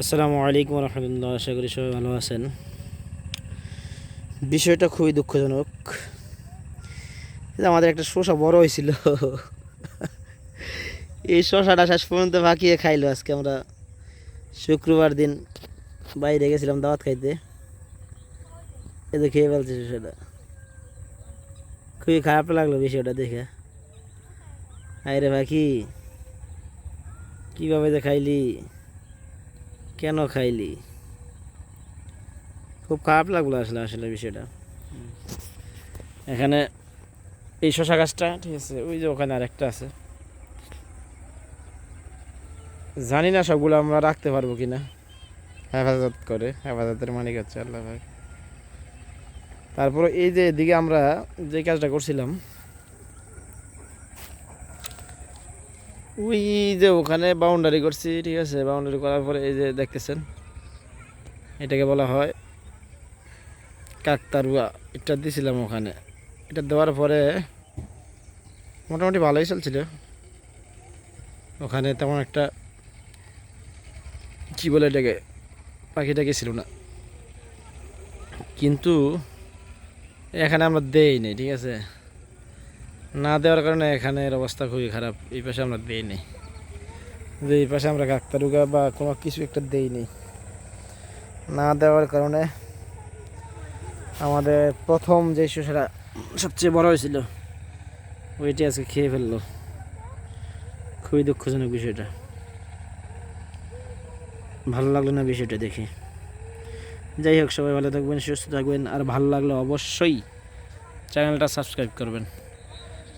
আসসালামু আলাইকুম রহমতুল্লাহ, আশা করি সবাই ভালো আছেন। বিষয়টা খুবই দুঃখজনক। আমাদের একটা শসা বড় হয়েছিল। এই শসাটা শেষ পর্যন্ত বাকিয়ে খাইলো আজকে আমরা। শুক্রবার দিন বাইরে গেছিলাম দাওয়াত খাইতে। এ যে খেয়ে ফেলছে শসাটা। খুবই খারাপ লাগল বিষয়টা দেখে। আরে বাকি কীভাবে যে খাইলি? কেন খাইলি? খুব খারাপ লাগল আসলে আসলে বিষয়টা। এখানে এই শশা গাছটা, ঠিক আছে, ওই যে ওখানে আরেকটা আছে। জানি না সবগুলো আমরা রাখতে পারব কিনা। হেফাজত করে, হেফাজতের মালিক হচ্ছে আল্লাহ ভাই তারপরে এই যে এদিকে আমরা যে কাজটা করছিলাম ওই যে ওখানে বাউন্ডারি করছি, ঠিক আছে? বাউন্ডারি করার পরে এই যে দেখতেছেন, এটাকে বলা হয় কাকতারুয়া। এটা দিছিলাম ওখানে। এটা দেওয়ার পরে মোটামুটি ভালোই চলছিল। ওখানে তেমন একটা কী বলে এটাকে, পাখিটাকে ছিল না। কিন্তু এখানে আমরা দেই নি ঠিক আছে? না দেওয়ার কারণে এখানের অবস্থা খুবই খারাপ। এই পাশে আমরা দেই নি যে এই পাশে আমরা কাকতারুগা বা কোনো কিছু একটা দেই নি না দেওয়ার কারণে আমাদের প্রথম যে শসাটা সবচেয়ে বড় হয়েছিল, ওইটি আজকে খেয়ে ফেলল। খুবই দুঃখজনক বিষয়টা। ভালো লাগল না বিষয়টা দেখে। যাই হোক, সবাই ভালো থাকবেন, সুস্থ থাকবেন, আর ভালো লাগলে অবশ্যই চ্যানেলটা সাবস্ক্রাইব করবেন।